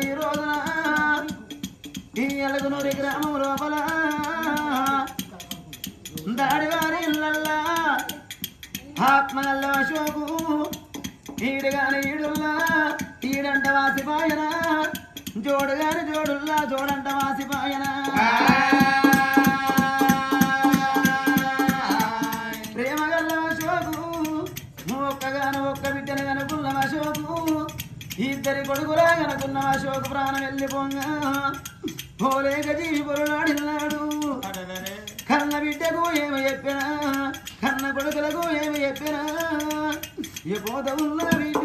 ఈ రోజున ఈ ఎలగనూరి గ్రామం లోపల దాడివారి ఇళ్ళల్లా ఆత్మగల్ల అశోకు ఈడుగాని ఈడుల్లా ఈడంట వాసిపాయన జోడుగాని జోడుల్లా జోడంట వాసిపాయన. ఇద్దరి కొడుకులా కనుకున్న అశోక ప్రాణం వెళ్ళిపోంగ పోలేక జీవి కన్న బిడ్డకు ఏమి చెప్పినా కన్న కొడుకులకు ఏమి చెప్పినా. ఏ పోత ఉన్న బిడ్డు.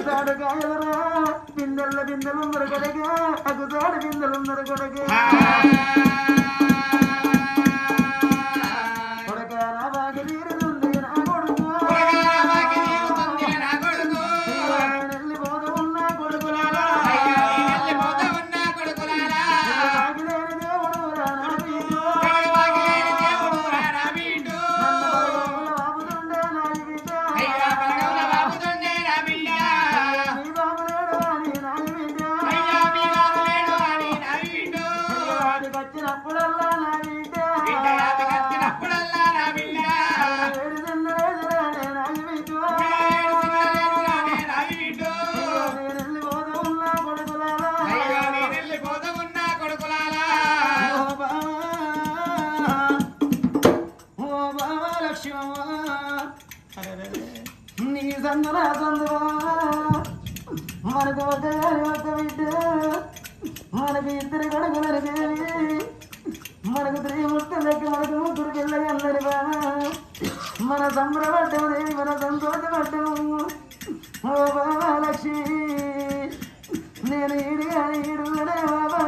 అగుతాడు కాయలరా బిందెల్ల బిందెలు ఉన్నారు అగుదాడు అగుతాడు బిందెలు మనకు ఒక ఒక బిడ్డ మనకి ఇద్దరు కొడుకులని దేవి మనకు త్రిమూర్తులకి మనకు ముగ్గురు పిల్లలు అన్నది బావా మన సంబరపడ్డము దేవి మన సంతోషపడ్డము ఓ బాబా లక్ష్మి నేను ఈడు కానీ ఈడునే బాబా.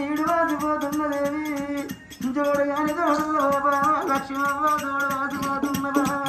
ఈడు వాసిపోతున్నదేవి జోడు కానీ తోడు. బాబా లక్ష్మమ్మ తోడు వాసిపోతున్నదా ఓ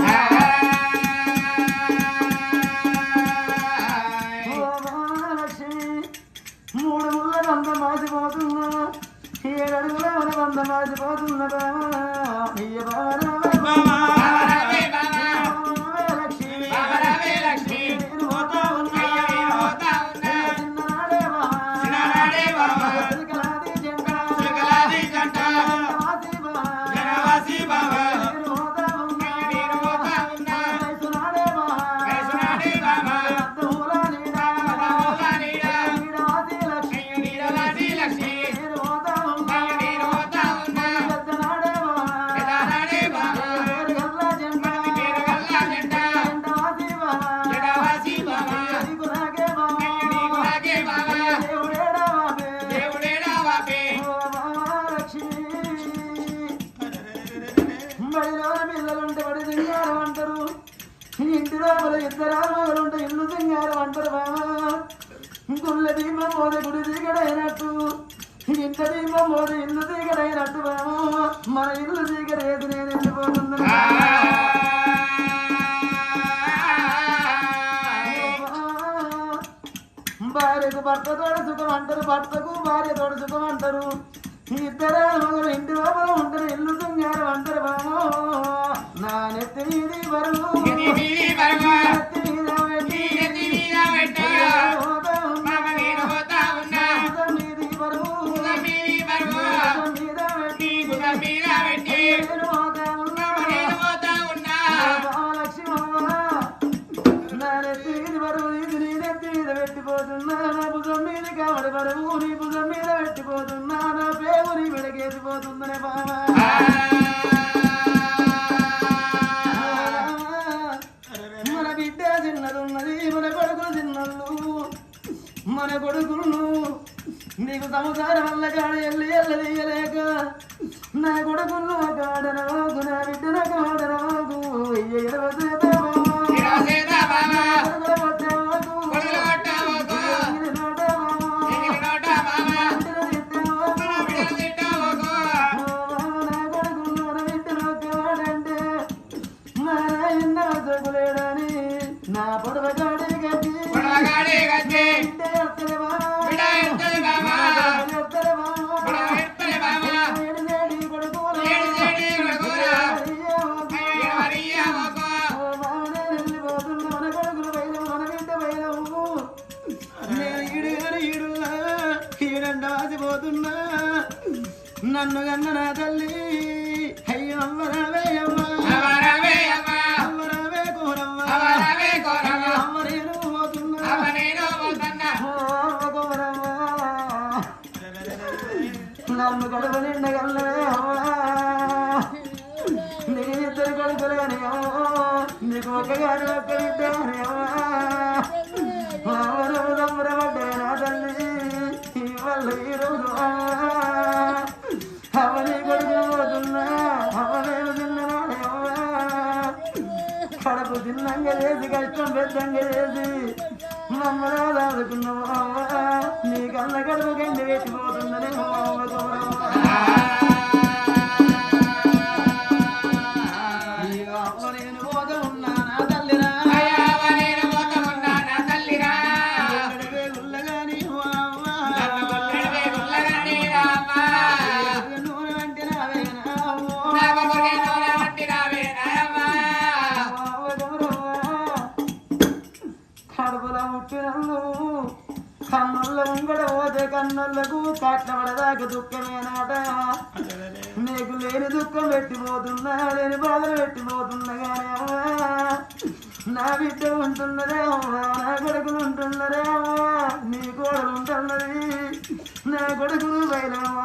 అంటారు బాబా గుళ్ళ దీపం మోద గుడి దిగడైనట్టు ఇంత దీపం మోద ఇల్లు దిగడైనట్టు బాబా మన ఇల్లు దిగడేది నేను వెళ్ళిపోతున్నాను భార్యకు భర్త తోడు సుఖం అంటారు భర్తకు భార్య తోడు సుఖం అంటారు ఇద్దరు మగలు ఇంటి లోపల ఉంటారు ఇల్లు సింగారం అంటారు బామో నా నెత్తి మీది వరకు నా ఇది బరువు ఇది నీదెత్తి మీద పెట్టిపోతున్నా నా భుజం మీద కావడి బరువు నీ భుజం మీద పెట్టిపోతున్నా నా పేరు నీ వెడకేసిపోతుందనే బాబా మన బిడ్డ చిన్నదున్నది మన కొడుకులు చిన్నళ్ళు మన కొడుకులు నీకు సంసారం వల్ల కాడ ఎల్లి ఎల్లదీయలేక నా కొడుకులు కాడనవాగు నా బిడ్డన కాడనవాగు ఇరవై నన్ను కన్న నా తల్లి కడపు తిన్నంగా చేసి కష్టం పెద్దంగా చేసి మమ్మల్ని ఆదాడుకున్నావు నీకన్న కడుపు కంది పెట్టిపోతుందని మా అమ్మ అడవుల ముట్టినల్లు. కన్నుల ఉంగడవోతే కన్నులకు కాట్లబడదాక దుఃఖమేనాట నీకు లేని దుఃఖం పెట్టిపోతున్నా లేని బాధలు పెట్టిపోతున్నా కానీ నా బిడ్డ ఉంటున్నదే నా కొడుకులు ఉంటున్నదే నీ కోడలు ఉంటున్నది నా కొడుకులు బయలమ్మా.